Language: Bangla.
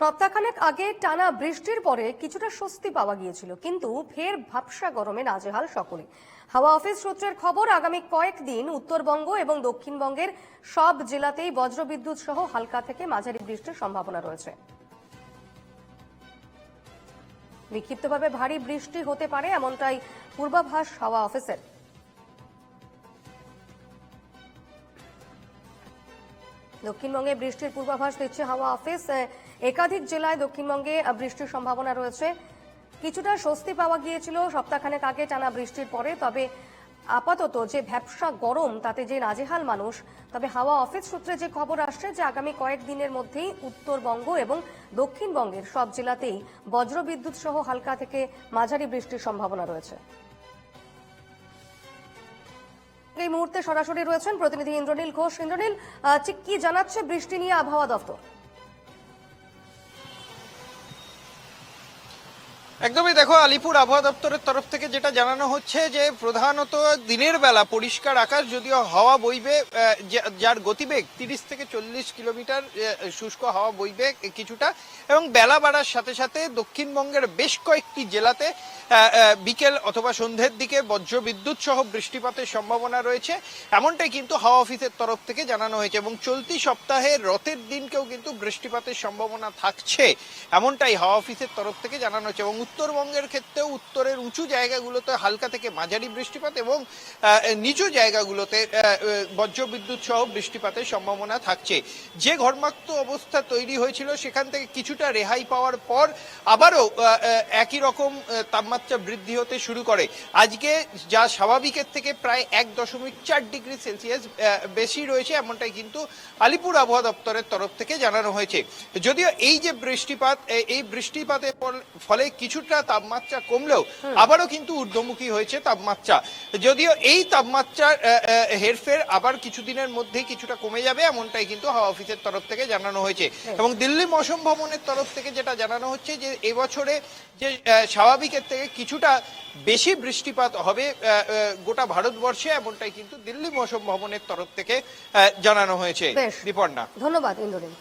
সপ্তাহখানেক আগে টানা বৃষ্টির পরে কিছুটা স্বস্তি পাওয়া গিয়েছিল, কিন্তু ফের ভাবসা গরমে নাজেহাল সকলে। হাওয়া অফিস সূত্রের খবর, আগামী কয়েকদিন উত্তরবঙ্গ এবং দক্ষিণবঙ্গের সব জেলাতেই বজ্রবিদ্যুৎ সহ হালকা থেকে মাঝারি বৃষ্টির সম্ভাবনা রয়েছে। বিক্ষিপ্তভাবে ভারী বৃষ্টি হতে পারে, এমনটাই পূর্বাভাস হাওয়া অফিসের। দক্ষিণবঙ্গে বৃষ্টির পূর্বাভাস দিচ্ছে হাওয়া অফিস। একাধিক জেলায় দক্ষিণবঙ্গে বৃষ্টির সম্ভাবনা রয়েছে। কিছুটা স্বস্তি পাওয়া গিয়েছিল সপ্তাহখানেক আগে টানা বৃষ্টির পরে, তবে আপাতত যে ভ্যাবসা গরম, তাতে যে নাজেহাল মানুষ, তবে হাওয়া অফিস সূত্রে যে খবর আসছে যে আগামী কয়েকদিনের মধ্যেই উত্তরবঙ্গ এবং দক্ষিণবঙ্গের সব জেলাতেই বজ্রবিদ্যুৎ সহ হালকা থেকে মাঝারি বৃষ্টির সম্ভাবনা রয়েছে। এই মুহূর্তে সরাসরি রয়েছেন প্রতিনিধি ইন্দ্রনীল ঘোষ। ইন্দ্রনীল কি জানাচ্ছে বৃষ্টি নিয়ে আবহাওয়া দপ্তর? একদমই দেখো, আলিপুর আবহাওয়া দপ্তরের তরফ থেকে যেটা জানানো হচ্ছে যে প্রধানত দিনের বেলা পরিষ্কার আকাশ যদিও হাওয়া বইবে যার গতিবেগ তিরিশ থেকে চল্লিশ কিলোমিটার শুষ্ক হাওয়া বইবে কিছুটা, এবং বেলা বাড়ার সাথে সাথে দক্ষিণবঙ্গের বেশ কয়েকটি জেলাতে বিকেল অথবা সন্ধ্যের দিকে বজ্রবিদ্যুৎ সহ বৃষ্টিপাতের সম্ভাবনা রয়েছে। এমনটাই কিন্তু হাওয়া অফিসের তরফ থেকে জানানো হয়েছে, এবং চলতি সপ্তাহে রথের দিনকেও কিন্তু বৃষ্টিপাতের সম্ভাবনা থাকছে। এমনটাই হাওয়া অফিসের তরফ থেকে জানানো হয়েছে, এবং উত্তরবঙ্গের ক্ষেত্রেও উত্তরের উঁচু জায়গাগুলোতে হালকা থেকে মাঝারি বৃষ্টিপাত এবং নিচু জায়গাগুলোতে বজ্রবিদ্যুৎ সহ বৃষ্টিপাতের সম্ভাবনা থাকছে। যে ঘর্মাক্ত অবস্থা তৈরি হয়েছিল সেখান থেকে কিছুটা রেহাই পাওয়ার পর আবারও একই রকম তাপমাত্রা বৃদ্ধি হতে শুরু করে। আজকে যা স্বাভাবিকের থেকে প্রায় এক দশমিক চার ডিগ্রি সেলসিয়াস বেশি রয়েছে এমনটাই কিন্তু আলিপুর আবহাওয়া দপ্তরের তরফ থেকে জানানো হয়েছে। যদিও এই যে বৃষ্টিপাত এই বৃষ্টিপাতের ফলে ফলে কিছুটা তাপমাত্রা কমলেও আবারও কিন্তু ঊর্ধ্বমুখী হয়েছে তাপমাত্রা। যদিও এই তাপমাত্রার হেরফের আবার কিছুদিনের মধ্যেই কিছুটা কমে যাবে এমনটাই কিন্তু হাওয়া অফিসের তরফ থেকে জানানো হয়েছে। এবং দিল্লি মৌসুম ভবনের তরফ থেকে যেটা জানানো হচ্ছে যে এবছরে যে স্বাভাবিকের থেকে কিছুটা বেশি বৃষ্টিপাত হবে গোটা ভারতবর্ষে এমনটাই কিন্তু দিল্লি মৌসুম ভবনের তরফ থেকে আহ, জানানো হয়েছে। বেশ। ধন্যবাদ ইন্দ্রনীল